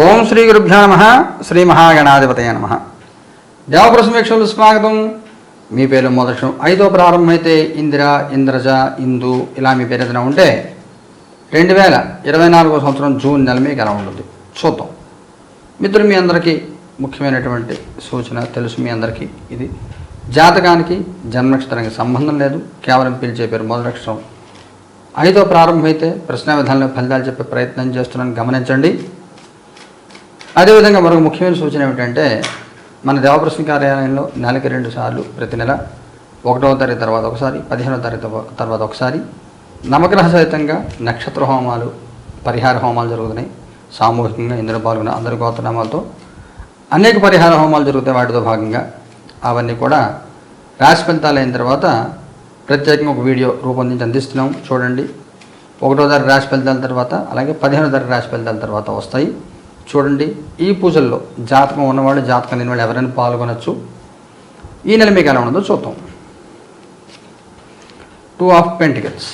ఓం శ్రీ గురుభ్యో నమ శ్రీ మహాగణాధిపతయ నమ. దేవప్రసమీక్షలు స్వాగతం. మీ పేరు మొదటి ఐదో ప్రారంభమైతే ఇందిర ఇంద్రజ ఇందు ఇలా మీ పేరు ఏదైనా ఉంటే రెండు వేల ఇరవై నాలుగో సంవత్సరం జూన్ నెల మీకు ఎలా ఉంటుంది? చూద్దాం. మిత్రులు మీ అందరికీ ముఖ్యమైనటువంటి సూచన తెలుసు మీ అందరికీ ఇది. జాతకానికి జన్మనక్షత్రానికి సంబంధం లేదు. కేవలం పిలిచే పేరు మొదలక్షరం ఐదో ప్రారంభమైతే ప్రశ్న విధానంలో ఫలితాలు చెప్పే ప్రయత్నం చేస్తున్నాను. గమనించండి. అదేవిధంగా మరొక ముఖ్యమైన సూచన ఏమిటంటే మన దేవప్రశ్న కార్యాలయంలో నెలకి రెండు సార్లు ప్రతి నెల ఒకటవ తారీఖు తర్వాత ఒకసారి పదిహేనవ తారీఖు తర్వాత ఒకసారి. నవగ్రహ సహితంగా నక్షత్ర హోమాలు పరిహార హోమాలు జరుగుతున్నాయి. సామూహికంగా ఇందులో పాల్గొన్న అందరి గోత్రనామాలతో అనేక పరిహార హోమాలు జరుగుతాయి వాటితో భాగంగా. అవన్నీ కూడా రాశి ఫలితాలు అయిన తర్వాత ప్రత్యేకంగా ఒక వీడియో రూపొందించి అందిస్తున్నాం. చూడండి. ఒకటో తారీఖు రాశి ఫలితాల తర్వాత అలాగే పదిహేనో తారీఖు రాశి ఫలితాల తర్వాత వస్తాయి. చూడండి ఈ పూజల్లో జాతకం ఉన్నవాళ్ళు జాతకం లేని వాళ్ళు ఎవరైనా పాల్గొనొచ్చు. ఈ నెల మీకు ఎలా ఉండదో చూద్దాం. టూ ఆఫ్ పెంటికల్స్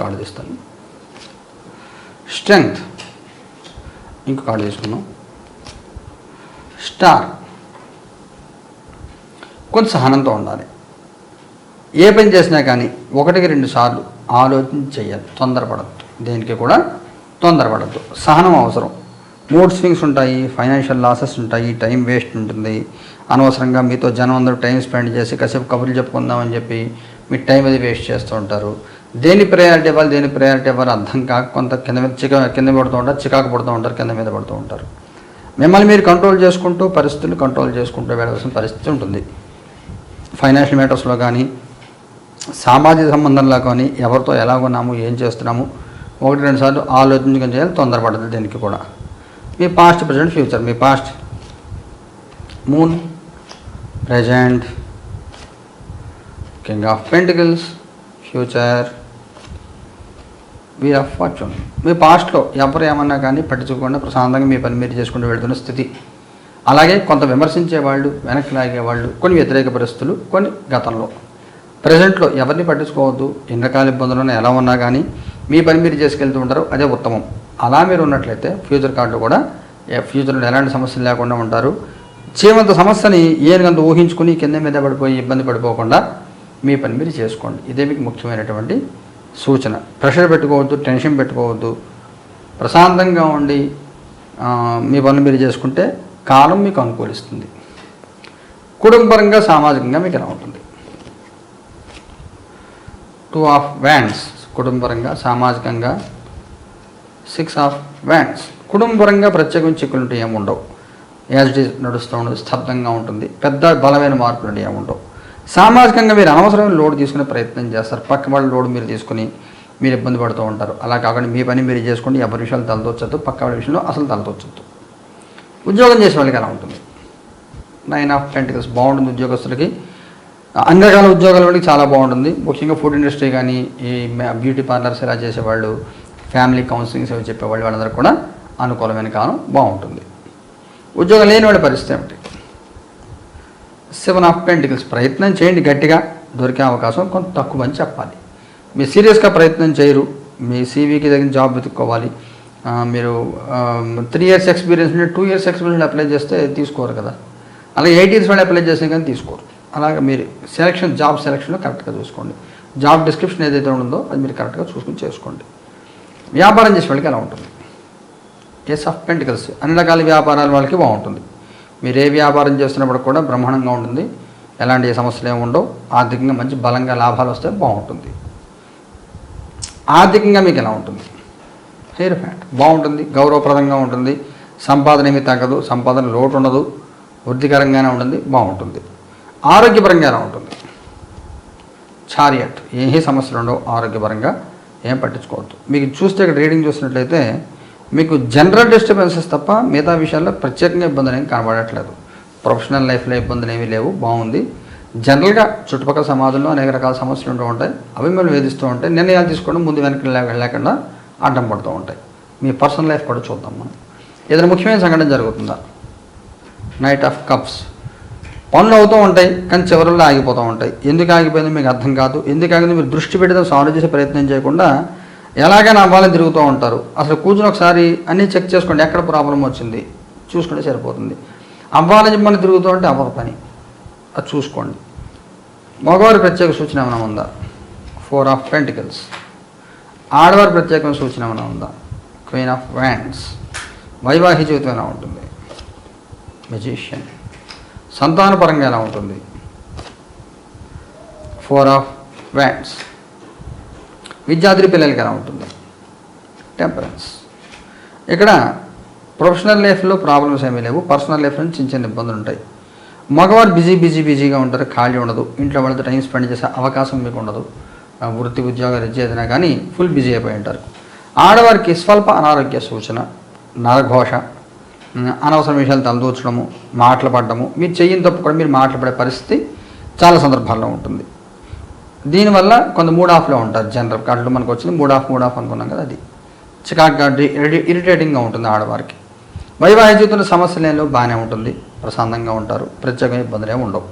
కార్డు తీస్తాను. స్ట్రెంగ్త్ ఇంకో కార్డు తీసుకున్నాం స్టార్ కొంచెం సహనంతో ఉండాలి. ఏ పని చేసినా కానీ ఒకటికి రెండు సార్లు ఆలోచన చేయాలి తొందరపడద్దు. దేనికి కూడా తొందరపడద్దు. సహనం అవసరం. మూడ్ స్వింగ్స్ ఉంటాయి ఫైనాన్షియల్ లాసెస్ ఉంటాయి టైం వేస్ట్ ఉంటుంది. అనవసరంగా మీతో జనం అందరూ టైం స్పెండ్ చేసి కాసేపు కబుర్లు చెప్పుకుందామని చెప్పి మీ టైం అది వేస్ట్ చేస్తూ ఉంటారు. దేని ప్రయారిటీ ఇవ్వాలి దేని ప్రయారిటీ ఇవ్వాలి అర్థం కాక కొంత కింద మీద చికా కింద పడుతూ ఉంటారు చికాకు పడుతూ ఉంటారు కింద మీద పడుతూ ఉంటారు. మిమ్మల్ని మీరు కంట్రోల్ చేసుకుంటూ పరిస్థితులు కంట్రోల్ చేసుకుంటూ వెళ్ళవలసిన పరిస్థితి ఉంటుంది. ఫైనాన్షియల్ మ్యాటర్స్లో కానీ సామాజిక సంబంధంలో కానీ ఎవరితో ఎలా ఉన్నాము ఏం చేస్తున్నాము ఒకటి రెండు సార్లు ఆలోచించుకొని చేయాలి తొందరపడదు దీనికి కూడా. మీ past present future me past moon present king of pentacles future wheel of fortune మీ పాస్ట్లో ఎవరు ఏమన్నా కానీ పట్టించుకోకుండా ప్రశాంతంగా మీ పని మీరు చేసుకుంటూ వెళ్తున్న స్థితి. అలాగే కొంత విమర్శించే వాళ్ళు వెనక్కి లాగేవాళ్ళు కొన్ని వ్యతిరేక పరిస్థితులు కొన్ని గతంలో. ప్రజెంట్లో ఎవరిని పట్టించుకోవద్దు ఎన్ని రకాల ఇబ్బందులు ఎలా ఉన్నా కానీ మీ పని మీరు చేసుకెళ్తూ ఉంటారు అదే ఉత్తమం. అలా మీరు ఉన్నట్లయితే ఫ్యూచర్ కార్డు కూడా ఫ్యూచర్లో ఎలాంటి సమస్యలు లేకుండా ఉంటారు. చేయమంత సమస్యని ఏనుగంత ఊహించుకుని కింద మీద పడిపోయి ఇబ్బంది పడిపోకుండా మీ పని మీరు చేసుకోండి. ఇదే మీకు ముఖ్యమైనటువంటి సూచన. ప్రెషర్ పెట్టుకోవద్దు టెన్షన్ పెట్టుకోవద్దు. ప్రశాంతంగా ఉండి మీ పనులు మీరు చేసుకుంటే కాలం మీకు అనుకూలిస్తుంది. కుటుంబపరంగా సామాజికంగా మీకు ఎలా ఉంటుంది? టూ ఆఫ్ వ్యాండ్స్ కుటుంబపరంగా సామాజికంగా. సిక్స్ ఆఫ్ వ్యాండ్స్ కుటుంబపరంగా ప్రత్యేకించి చిక్కులుంటే ఏముండవు. యాజ్ ఇట్ ఈజ్ నడుస్తూ ఉండదు స్తబ్దంగా ఉంటుంది పెద్ద బలమైన మార్పులు అంటే ఏముండవు. సామాజికంగా మీరు అనవసరమైన లోడ్ తీసుకునే ప్రయత్నం చేస్తారు. పక్క వాళ్ళ లోడ్ మీరు తీసుకుని మీరు ఇబ్బంది పడుతూ ఉంటారు. అలా కాకుండా మీ పని మీరు చేసుకోండి ఎవరి విషయాలు తలదొచ్చద్దు పక్క వాళ్ళ విషయంలో అసలు తలదొచ్చద్దు. ఉద్యోగం చేసే వాళ్ళకి ఎలా ఉంటుంది? నైన్ ఆఫ్ పెంటికల్స్ బాగుంటుంది ఉద్యోగస్తులకి. అన్ని రకాల ఉద్యోగాల వాళ్ళకి చాలా బాగుంటుంది. ముఖ్యంగా ఫుడ్ ఇండస్ట్రీ కానీ ఈ బ్యూటీ పార్లర్స్ ఇలా చేసేవాళ్ళు ఫ్యామిలీ కౌన్సిలింగ్స్ అవి చెప్పేవాళ్ళు వాళ్ళందరూ కూడా అనుకూలమైన కాలం బాగుంటుంది. ఉద్యోగం లేని వాళ్ళ పరిస్థితి ఏమిటి? సెవెన్ ఆఫ్ పెంటికల్స్ ప్రయత్నం చేయండి గట్టిగా. దొరికే అవకాశం కొంత తక్కువ అని చెప్పాలి. మీరు సీరియస్గా ప్రయత్నం చేయరు. మీ సీవీకి తగిన జాబ్ వెతుక్కోవాలి. మీరు త్రీ ఇయర్స్ ఎక్స్పీరియన్స్ ఉంటే టూ ఇయర్స్ ఎక్స్పీరియన్స్ అప్లై చేస్తే తీసుకోరు కదా. అలాగే ఎయిట్ ఇయర్స్ వాళ్ళు అప్లై చేస్తే కానీ తీసుకోరు. అలాగే మీరు సెలక్షన్ జాబ్ సెలక్షన్లో కరెక్ట్గా చూసుకోండి. జాబ్ డిస్క్రిప్షన్ ఏదైతే ఉందో అది మీరు కరెక్ట్గా చూసుకుని చేసుకోండి. వ్యాపారం చేసే వాళ్ళకి ఎలా ఉంటుంది? ఏ ఆఫ్ పెంటికల్స్ అన్ని రకాల వ్యాపారాల వాళ్ళకి బాగుంటుంది. మీరు ఏ వ్యాపారం చేస్తున్నప్పుడు కూడా బ్రహ్మాండంగా ఉంటుంది. ఎలాంటి సమస్యలు ఏమి ఉండవు. ఆర్థికంగా మంచి బలంగా లాభాలు వస్తే బాగుంటుంది. ఆర్థికంగా మీకు ఎలా ఉంటుంది? హెయిర్ ఫ్యాట్ బాగుంటుంది. గౌరవప్రదంగా ఉంటుంది. సంపాదన ఏమీ తగ్గదు. సంపాదన లోటు ఉండదు. వృద్ధికరంగానే ఉంటుంది. బాగుంటుంది. ఆరోగ్యపరంగా ఎలా ఉంటుంది? చారియట్ ఏ సమస్యలు ఉండవు ఆరోగ్యపరంగా ఏం పట్టించుకోవద్దు. మీకు చూస్తే ఇక్కడ రీడింగ్ చూసినట్లయితే మీకు జనరల్ డిస్టర్బెన్సెస్ తప్ప మిగతా విషయాల్లో ప్రత్యేకంగా ఇబ్బందులు ఏం కనబడట్లేదు. ప్రొఫెషనల్ లైఫ్లో ఇబ్బందులు ఏమీ లేవు బాగుంది. జనరల్గా చుట్టుపక్కల సమాజంలో అనేక రకాల సమస్యలు ఉంటూ ఉంటాయి అవి మిమ్మల్ని వేధిస్తూ ఉంటాయి నిర్ణయాలు తీసుకోవడం ముందు వెనక్కి లేకుండా అడ్డం పడుతూ ఉంటాయి. మీ పర్సనల్ లైఫ్ కూడా చూద్దాం మనం. ఏదైనా ముఖ్యమైన సంఘటన జరుగుతుందా? Knight of cups. పనులు అవుతూ ఉంటాయి కానీ చివరిలో ఆగిపోతూ ఉంటాయి. ఎందుకు ఆగిపోయింది మీకు అర్థం కాదు. ఎందుకు ఆగిందో మీరు దృష్టి పెట్టడం సాల్వ్ చేసే ప్రయత్నం చేయకుండా ఎలాగైనా అవ్వాలని తిరుగుతూ ఉంటారు. అసలు కూర్చుని ఒకసారి అన్నీ చెక్ చేసుకోండి ఎక్కడ ప్రాబ్లం వచ్చింది? చూసుకుంటే సరిపోతుంది. అవ్వాలని చెప్పమని తిరుగుతూ ఉంటే అవ్వదు పని. అది చూసుకోండి. మగవారి ప్రత్యేక సూచన ఏమైనా ఉందా? ఫోర్ ఆఫ్ పెంటికల్స్ ఆడవారి ప్రత్యేకమైన సూచన ఏమైనా ఉందా? క్వీన్ ఆఫ్ వ్యాండ్స్ వైవాహిక జీవితం ఎలా ఉంటుంది? మెజిషియన్ సంతానపరంగా ఎలా ఉంటుంది? ఫోర్ ఆఫ్ వ్యాండ్స్ విద్యార్థి పిల్లలకి ఎలా ఉంటుంది? టెంపరెన్స్ ఇక్కడ ప్రొఫెషనల్ లైఫ్లో ప్రాబ్లమ్స్ ఏమీ లేవు. పర్సనల్ లైఫ్ నుంచి చిన్న చిన్న ఇబ్బందులు ఉంటాయి. మగవారు బిజీ బిజీ బిజీగా ఉంటారు. ఖాళీ ఉండదు. ఇంట్లో వాళ్ళతో టైం స్పెండ్ చేసే అవకాశం మీకు ఉండదు. వృత్తి ఉద్యోగాలు ఇచ్చేదినా కానీ ఫుల్ బిజీ అయిపోయి ఉంటారు. ఆడవారికి స్వల్ప అనారోగ్య సూచన నరఘోష అనవసర విషయాలు తలదూర్చడము మాటలు పడ్డము మీరు చెయ్యిన తప్పు కూడా మీరు మాట్లాడే పరిస్థితి చాలా సందర్భాల్లో ఉంటుంది. దీనివల్ల కొంత మూడ్ ఆఫ్లో ఉంటారు జనరల్ కళ్ళు మనకు వచ్చింది మూడ్ ఆఫ్ మూడ్ ఆఫ్ అనుకున్నాం కదా అది. చికాక్గా ఇరిటేటింగ్గా ఉంటుంది ఆడవారికి. వైవాహిక జీవితంలో సమస్యలు ఏం బాగానే ఉంటుంది ప్రశాంతంగా ఉంటారు ప్రత్యేకమైన ఇబ్బందులు ఉండవు.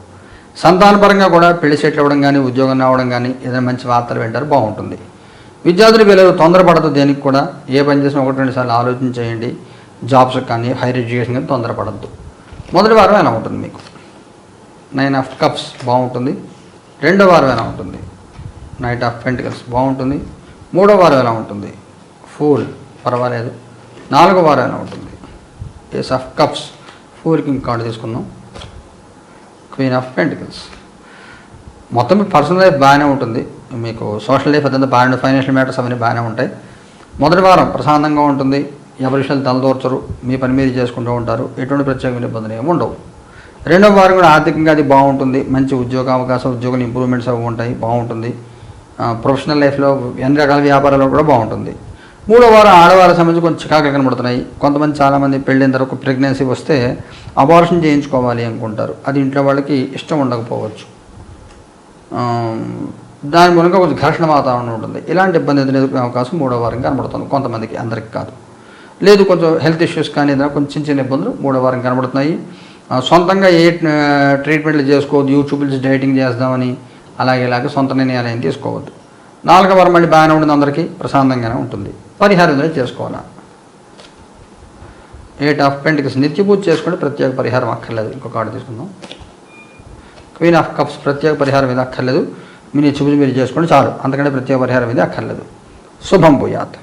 సంతానపరంగా కూడా పెళ్ళి సెటిల్ అవ్వడం కానీ ఉద్యోగం రావడం కానీ ఏదైనా మంచి వార్తలు వింటారు బాగుంటుంది. విద్యార్థులు వీళ్ళు తొందరపడదు దేనికి కూడా ఏ పని చేసినా ఒకటి రెండు సార్లు ఆలోచన చేయండి జాబ్స్ కానీ హైయర్ ఎడ్యుకేషన్ కానీ తొందరపడద్దు. మొదటి వారం ఎలా ఉంటుంది మీకు. నైన్ ఆఫ్ కప్స్ బాగుంటుంది. రెండో వారం ఎలా ఉంటుంది. నైట్ ఆఫ్ పెంటికల్స్ బాగుంటుంది. మూడో వారం ఎలా ఉంటుంది. ఫూల్ పర్వాలేదు. నాలుగో వారం ఎలా ఉంటుంది. ఏస్ ఆఫ్ కప్స్ ఫూల్కి కార్డు తీసుకుందాం. క్వీన్ ఆఫ్ పెంటికల్స్ మొత్తం మీ పర్సనల్ లైఫ్ బాగానే ఉంటుంది. మీకు సోషల్ లైఫ్ అదంతా బాగానే ఫైనాన్షియల్ మ్యాటర్స్ అవన్నీ బాగానే ఉంటాయి. మొదటి వారం ప్రశాంతంగా ఉంటుంది. ఎవరి విషయాలు తలదోర్చరు. మీ పని మీద చేసుకుంటూ ఉంటారు. ఎటువంటి ప్రత్యేకమైన ఇబ్బందులు ఏమి ఉండవు. రెండవ వారం కూడా ఆర్థికంగా అది బాగుంటుంది. మంచి ఉద్యోగ అవకాశం ఉద్యోగం ఇంప్రూవ్మెంట్స్ అవి ఉంటాయి. బాగుంటుంది. ప్రొఫెషనల్ లైఫ్లో అన్ని రకాల వ్యాపారాల్లో కూడా బాగుంటుంది. మూడో వారం ఆడవాళ్ళ సంబంధించి కొంచెం చికాకులు కనబడుతున్నాయి. కొంతమంది చాలామంది పెళ్ళైన తర్వాత ప్రెగ్నెన్సీ వస్తే అబార్షన్ చేయించుకోవాలి అనుకుంటారు. అది ఇంట్లో వాళ్ళకి ఇష్టం ఉండకపోవచ్చు. దాని మూలంగా కొంచెం ఘర్షణ వాతావరణం ఉంటుంది. ఇలాంటి ఇబ్బంది ఎదుర్కొనే అవకాశం మూడో వారం కనబడుతుంది. కొంతమందికి అందరికి కాదు. లేదు కొంచెం హెల్త్ ఇష్యూస్ కానీ ఏదైనా కొంచెం చిన్న చిన్న ఇబ్బందులు మూడో వారం కనబడుతున్నాయి. సొంతంగా ఏ ట్రీట్మెంట్లు చేసుకోవద్దు యూట్యూబ్స్ డైటింగ్ చేద్దామని అలాగే ఇలాగే సొంత నిర్ణయాలు ఏం తీసుకోవద్దు. నాలుగో వారం మళ్ళీ బాగానే ఉంటుంది అందరికీ ప్రశాంతంగానే ఉంటుంది. పరిహారం చేసుకోవాలా? ఎయిట్ ఆఫ్ పెంటికల్స్ నిత్య పూజ చేసుకుంటే ప్రత్యేక పరిహారం అక్కర్లేదు. ఇంకో కార్డు తీసుకుందాం. క్వీన్ ఆఫ్ కప్స్ ప్రత్యేక పరిహారం ఇది అక్కర్లేదు. మీ నిత్య మీరు చేసుకోండి చాలు. అంతకంటే ప్రత్యేక పరిహారం ఇది అక్కర్లేదు. శుభం భూయాత్.